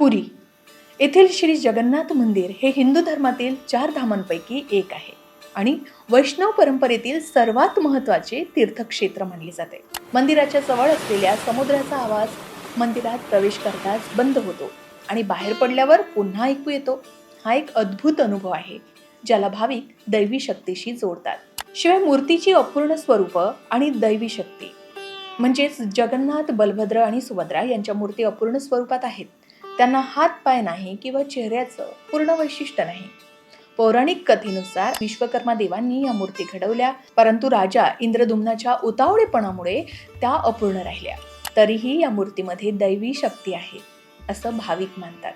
पुरी. येथील श्री जगन्नाथ मंदिर हे हिंदू धर्मातील चार धामांपैकी एक आहे आणि वैष्णव परंपरेतील सर्वात महत्त्वाचे तीर्थक्षेत्र मानले जाते. मंदिराच्या जवळ असलेल्या समुद्राचा आवाज मंदिरात प्रवेश करताच बंद होतो आणि बाहेर पडल्यावर पुन्हा ऐकू येतो. हा एक अद्भुत अनुभव आहे ज्याला भाविक दैवी शक्तीशी जोडतात. शिवाय मूर्तीची अपूर्ण स्वरूप आणि दैवी शक्ती म्हणजेच जगन्नाथ बलभद्र आणि सुभद्रा यांच्या मूर्ती अपूर्ण स्वरूपात आहेत. त्यांना हात पाय नाही किंवा चेहऱ्याचं पूर्ण वैशिष्ट्य नाही. पौराणिक कथेनुसार विश्वकर्मा देवांनी या मूर्ती घडवल्या परंतु राजा इंद्रदुम्नाच्या उतावळेपणामुळे त्या अपूर्ण राहिल्या. तरीही या मूर्तीमध्ये दैवी शक्ती आहे असं भाविक मानतात.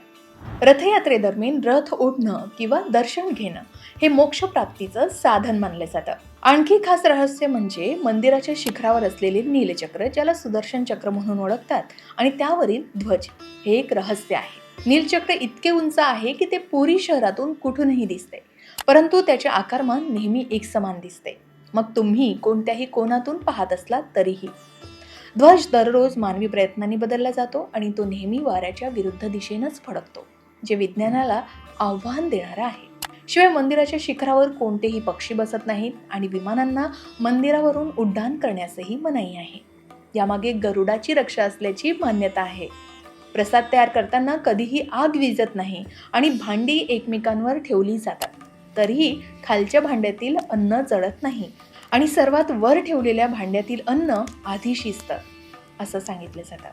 रथयात्रेदरम्यान रथ ओढणं किंवा दर्शन घेणं हे मोक्षप्राप्तीचं साधन मानलं जातं. आणखी खास रहस्य म्हणजे मंदिराच्या शिखरावर असलेले नीलचक्र ज्याला सुदर्शन चक्र म्हणून ओळखतात आणि त्यावरील ध्वज हे एक रहस्य आहे. नीलचक्र इतके उंच आहे की ते पुरी शहरातून कुठूनही दिसते परंतु त्याचे आकारमान नेहमी एकसमान दिसते. मग तुम्ही कोणत्याही कोणातून पाहत असलात तरीही. ध्वज दररोज मानवी प्रयत्नांनी बदलला जातो आणि तो नेहमी वाऱ्याच्या विरुद्ध दिशेनंच फडकतो. जे विज्ञानाला आव्हान देणारं आहे. शिवाय मंदिराच्या शिखरावर कोणतेही पक्षी बसत नाहीत आणि विमानांना मंदिरावरून उड्डाण करण्यासही मनाई आहे. यामागे गरुडाची रक्षा असल्याची मान्यता आहे. प्रसाद तयार करताना कधीही आग विजत नाही आणि भांडी एकमेकांवर ठेवली जातात. तरीही खालच्या भांड्यातील अन्न जळत नाही आणि सर्वात वर ठेवलेल्या भांड्यातील अन्न आधी शिजतं असं सांगितलं जातं.